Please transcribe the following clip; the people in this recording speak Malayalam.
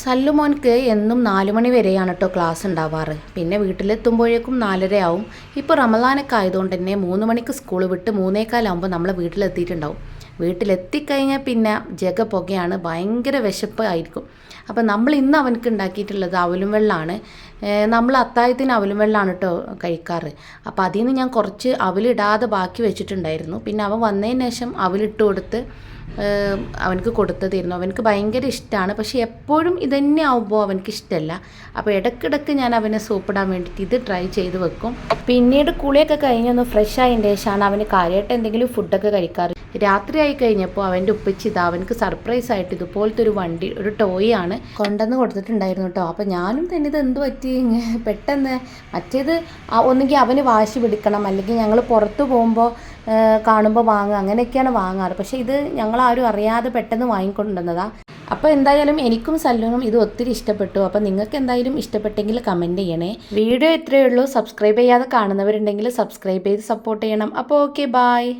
സല്ലുമോൻക്ക് എന്നും നാല് മണി വരെയാണ് കേട്ടോ ക്ലാസ് ഉണ്ടാവാറ്. പിന്നെ വീട്ടിലെത്തുമ്പോഴേക്കും നാലര ആവും ഇപ്പോൾ റമദാനൊക്കെ ആയതുകൊണ്ട് തന്നെ മൂന്ന് മണിക്ക് സ്കൂൾ വിട്ട് മൂന്നേക്കാലാകുമ്പോൾ നമ്മൾ വീട്ടിലെത്തിയിട്ടുണ്ടാവും. വീട്ടിലെത്തിക്കഴിഞ്ഞാൽ പിന്നെ ജഗ പുകയാണ് ഭയങ്കര വിശപ്പ് ആയിരിക്കും അപ്പോൾ നമ്മൾ ഇന്ന് അവനക്ക് ഉണ്ടാക്കിയിട്ടുള്ളത് അവലും വെള്ളമാണ് നമ്മൾ അത്താഴത്തിന് അവലും വെള്ളമാണ് കേട്ടോ കഴിക്കാറ്. അപ്പോൾ അതിൽ നിന്ന് ഞാൻ കുറച്ച് അവലിടാതെ ബാക്കി വെച്ചിട്ടുണ്ടായിരുന്നു. പിന്നെ അവൻ വന്നതിന് ശേഷം അവലിട്ട് കൊടുത്ത് അവനക്ക് കൊടുത്തതായിരുന്നു അവനക്ക് ഭയങ്കര ഇഷ്ടമാണ് പക്ഷേ എപ്പോഴും ഇതന്നെ ആവുമ്പോൾ അവനക്ക് ഇഷ്ടമല്ല അപ്പോൾ ഇടയ്ക്കിടയ്ക്ക് ഞാൻ അവനെ സൂപ്പിടാൻ വേണ്ടിയിട്ട് ഇത് ട്രൈ ചെയ്ത് വെക്കും. പിന്നീട് കുളിയൊക്കെ കഴിഞ്ഞൊന്ന് ഫ്രഷ് ആയതിന്റെ ശേഷമാണ് അവന് കാര്യമായിട്ട് എന്തെങ്കിലും ഫുഡൊക്കെ കഴിക്കാറ്. രാത്രി ആയി കഴിഞ്ഞപ്പോൾ അവന്റെ ഉപ്പച്ചി ഇതാ അവനക്ക് സർപ്രൈസ് ആയിട്ട് ഇതുപോലത്തെ ഒരു വണ്ടി ഒരു ടോയ് ആണ് കൊണ്ടുവന്ന് കൊടുത്തിട്ടുണ്ടായിരുന്നു കേട്ടോ അപ്പോൾ ഞാനും തന്നെ ഇത് എന്ത് പറ്റി? പെട്ടെന്ന് മറ്റേത് ഒന്നുകിൽ അവന് വാശി പിടിക്കണം. അല്ലെങ്കിൽ ഞങ്ങൾ പുറത്ത് പോകുമ്പോൾ കാണുമ്പോൾ വാങ്ങുക. അങ്ങനെയൊക്കെയാണ് വാങ്ങാറ്. പക്ഷേ ഇത് ഞങ്ങളാരും അറിയാതെ പെട്ടെന്ന് വാങ്ങിക്കൊണ്ടുവന്നതാണ് അപ്പോൾ എന്തായാലും എനിക്കും സല്ലൂനും ഇത് ഒത്തിരി ഇഷ്ടപ്പെട്ടു. അപ്പോൾ നിങ്ങൾക്ക് എന്തായാലും ഇഷ്ടപ്പെട്ടെങ്കിൽ കമന്റ് ചെയ്യണേ. വീഡിയോ ഇത്രയേ ഉള്ളൂ. സബ്സ്ക്രൈബ് ചെയ്യാതെ കാണുന്നവരുണ്ടെങ്കിൽ സബ്സ്ക്രൈബ് ചെയ്ത് സപ്പോർട്ട് ചെയ്യണം. അപ്പോൾ ഓക്കെ ബായ്